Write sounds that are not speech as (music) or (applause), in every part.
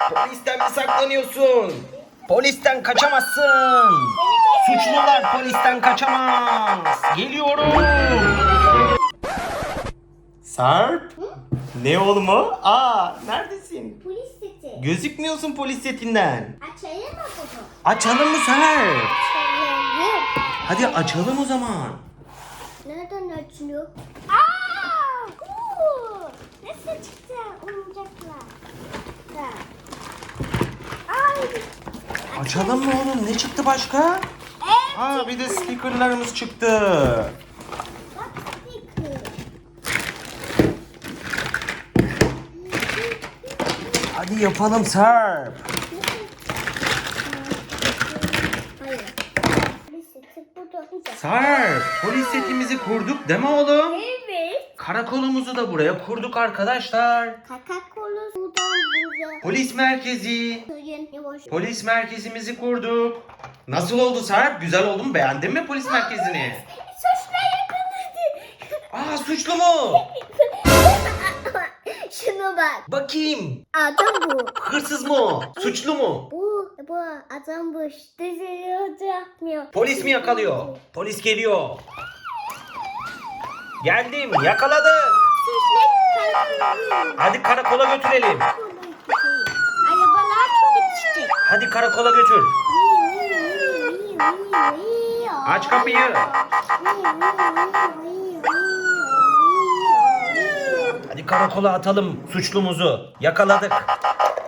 Polisten mi saklanıyorsun? Polisten kaçamazsın. Suçlular polisten kaçamaz. Geliyorum. Sarp. Ne oğlum o? Aa neredesin? Polis sesi. Gözükmüyorsun polis setinden. Açayım mı bunu? Açalım mı Sarp? Açayım. Hadi açalım o zaman. Nereden açılıyor? Aa! Oo! Nasıl çıktı oyuncaklar? Açalım mı oğlum? Ne çıktı başka? Evet. Aa bir de stickerlarımız çıktı. Bak sticker. Hadi yapalım Sarp. Sarp, polis setimizi kurduk değil mi oğlum? Evet. Karakolumuzu da buraya kurduk arkadaşlar. Kaka kolu buradan buraya. Polis merkezi. Yavaş. Polis merkezimizi kurduk. Nasıl oldu Sarp? Güzel oldu mu? Beğendin mi polis merkezini? Suçla yakaladı. Aa suçlu mu? (laughs) Şuna bak. Bakayım. Adam bu. Hırsız mı o? Suçlu mu? Bu, bu adam bu. Dışarı yapmıyor. Polis mi yakalıyor? Polis geliyor. Geldim. Suçlu karakolu. Hadi karakola götürelim. Hadi karakola götür. Aç kapıyı. Hadi karakola atalım suçlumuzu. Yakaladık.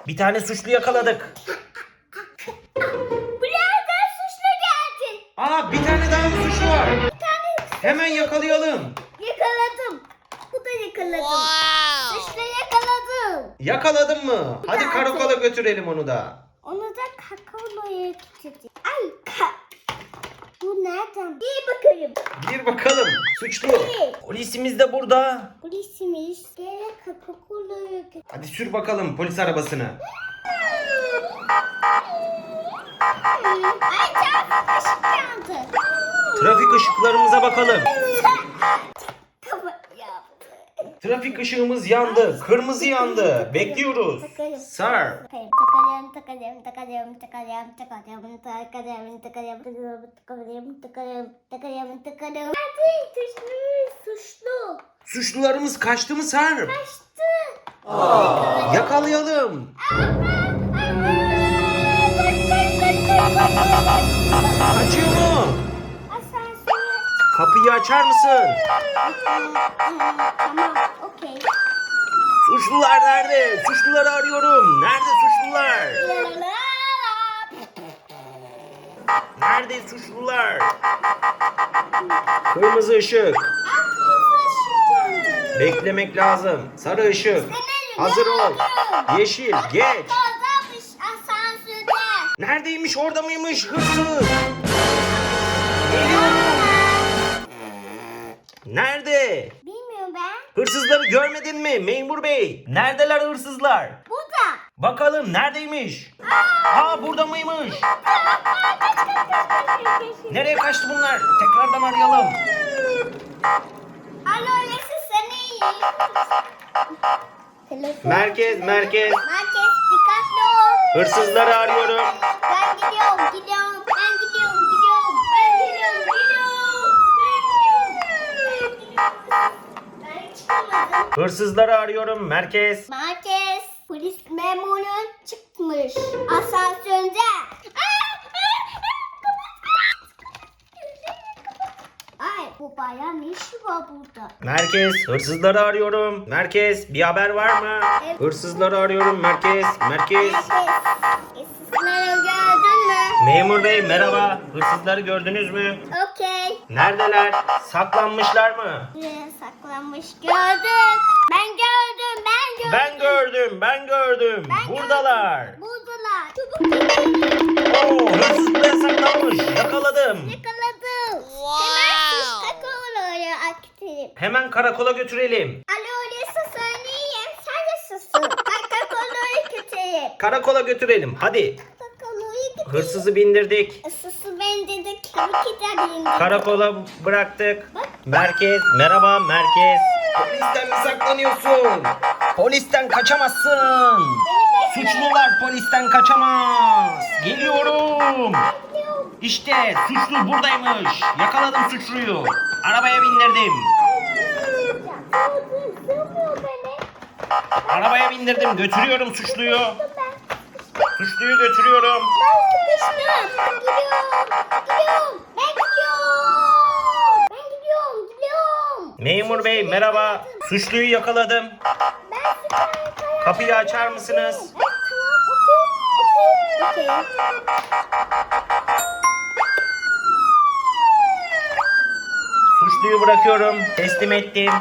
Bir tane suçlu yakaladık. Birader suçlu geldi. Aa bir tane daha mı suçlu var? Bir tane Hemen yakalayalım. yakaladım. Bu da yakaladım. Suçlu yakaladım. Yakaladın mı? Hadi karakola götürelim onu da. Onu da kakaoloya getirdim. Ay ka. Bu nereden? İyi bakalım. Bir bakalım. Suçlu. Polisimiz de burada. Polisimiz gene kakaoloya getirdim. Hadi sür bakalım polis arabasını. Ay çarpı kaşık yandı. Trafik ışıklarımıza bakalım. (laughs) Trafik ışığımız yandı. Kırmızı yandı. Bekliyoruz. Takalım, takalım, takalım, takalım, takalım, takalım, takalım, takalım, takalım, takalım, takalım, takalım. Hadi suçlu, suçlu. Suçlularımız kaçtı mı Sarp? Kaçtı. Yakalayalım. Kaçıyor. Kapıyı açar mısın? Tamam, okey. Suçlular nerede? Suçluları arıyorum. Nerede suçlular? Nerede suçlular? Kırmızı ışık. Beklemek lazım. Sarı ışık. Hazır ol. Yeşil. Geç. Neredeymiş? Orada mıymış? Hırsız. Geliyorum. Nerede? Bilmiyorum ben. Hırsızları görmedin mi memur bey? Neredeler hırsızlar? Burada. Bakalım neredeymiş? Aa burada mıymış? Nereye kaçtı bunlar? Tekrardan arayalım. Alo Alexis sen iyi. Merkez, merkez. Merkez dikkatli ol. Hırsızları arıyorum. Ben Hırsızları arıyorum. Merkez. Merkez polis memuru çıkmış. Asansörde. Ay bu bayan ne işi var burada? Merkez. Hırsızları arıyorum. Merkez. Bir haber var mı? Evet. Hırsızları arıyorum. Merkez. Merkez. Merkez. Sizleri gördün mü? Memur bey merhaba. Hırsızları gördünüz mü? Neredeler? Saklanmışlar mı? Buraya saklanmış gördüm. Ben gördüm, ben gördüm. Ben gördüm. Ben gördüm. Ben Buradalar. gördüm. Buradalar. Çabuk gelin. Oo, saklanmış. Yakaladım. Yakaladım. Hemen sus kakaoları aktarım. Hemen karakola götürelim. Alo öyleyse söyleyeyim. Sen de susun. Ben kakaoları götüreyim. Karakola götürelim. Hadi. Hırsızı bindirdik. Susu ben dedik. Tabii ki de bindim. Karakola bıraktık. Merkez. Merhaba merkez. Polisten mi saklanıyorsun? Polisten kaçamazsın. Suçlular polisten kaçamaz. Geliyorum. İşte suçlu buradaymış. Yakaladım suçluyu. Arabaya bindirdim. Sığdı, sığmıyor beni. Arabaya bindirdim. Götürüyorum suçluyu. Ben, Suçluyu götürüyorum. ben sıkıştım. Gidiyorum. Gidiyorum. Ben gidiyorum. Ben gidiyorum. Gidiyorum. Memur bey merhaba. Suçluyu yakaladım. Kapıyı açar mısınız? Suçluyu bırakıyorum. Teslim ettim.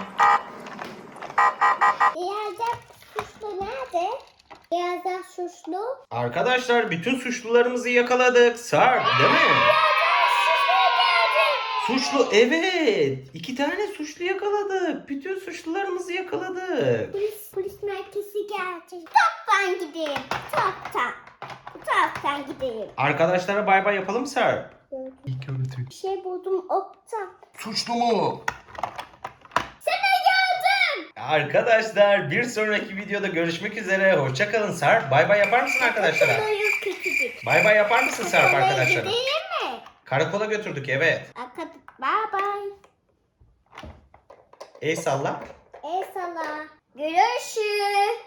Diğer suçlu nerede? Diğer suçlu. Arkadaşlar bütün suçlularımızı yakaladık. Sarp değil mi? Suçlu evet. İki tane suçlu yakaladık. Bütün suçlularımızı yakaladık. Polis, polis merkezi geldi. Toptan gideyim. Toptan. Taraftan gideyim. Arkadaşlara bay bay yapalım Sarp. Bir şey buldum oktan. Suçlu mu? Sana geldim. Arkadaşlar bir sonraki videoda görüşmek üzere. Hoşçakalın Sarp. Bay bay yapar mısın arkadaşlara? Bay bay yapar mısın Oraya arkadaşlara? Gideyim mi? Karakola götürdük evet. Arkadaş, bye bye. El salla. El sala. Görüşürüz.